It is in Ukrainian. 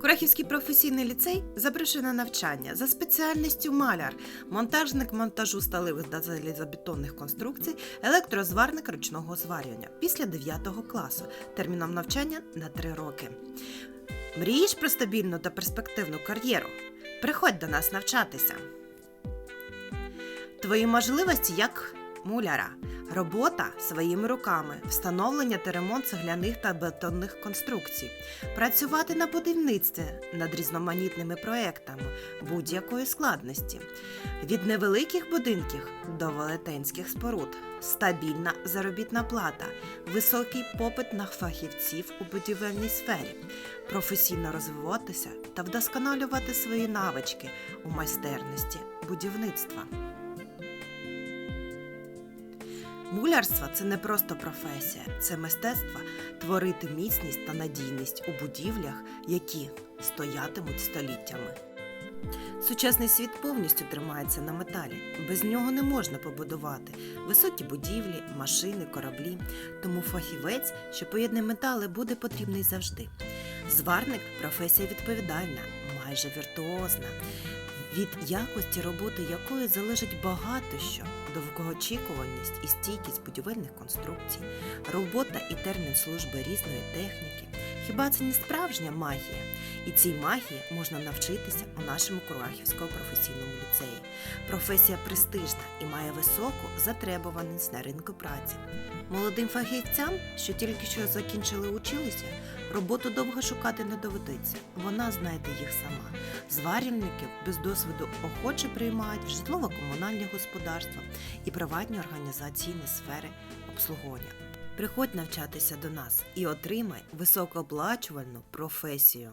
Курахівський професійний ліцей запрошує на навчання за спеціальністю маляр, монтажник монтажу сталевих та залізобетонних конструкцій, електрозварник ручного зварювання після 9 класу, терміном навчання на 3 роки. Мрієш про стабільну та перспективну кар'єру? Приходь до нас навчатися. Твої можливості як муляра. Робота своїми руками, встановлення та ремонт цегляних та бетонних конструкцій, працювати на будівництві над різноманітними проектами будь-якої складності, від невеликих будинків до велетенських споруд, стабільна заробітна плата, високий попит на фахівців у будівельній сфері, професійно розвиватися та вдосконалювати свої навички у майстерності будівництва. Мулярство це не просто професія, це мистецтво творити міцність та надійність у будівлях, які стоятимуть століттями. Сучасний світ повністю тримається на металі. Без нього не можна побудувати високі будівлі, машини, кораблі. Тому фахівець, що поєднує метали, буде потрібний завжди. Зварник професія відповідальна, майже віртуозна, від якості роботи якої залежить багато що довгоочікуваність і стійкість будівельних конструкцій, робота і термін служби різної техніки. Хіба це не справжня магія? І цій магії можна навчитися у нашому Курахівському професійному ліцеї. Професія престижна і має високу затребуваність на ринку праці. Молодим фахівцям, що тільки що закінчили училися, роботу довго шукати не доведеться. Вона знайде їх сама. Зварювальників без досвіду охоче приймають в житлово-комунальні господарства і приватні організаційні сфери обслуговування. Приходь навчатися до нас і отримай високооплачувальну професію.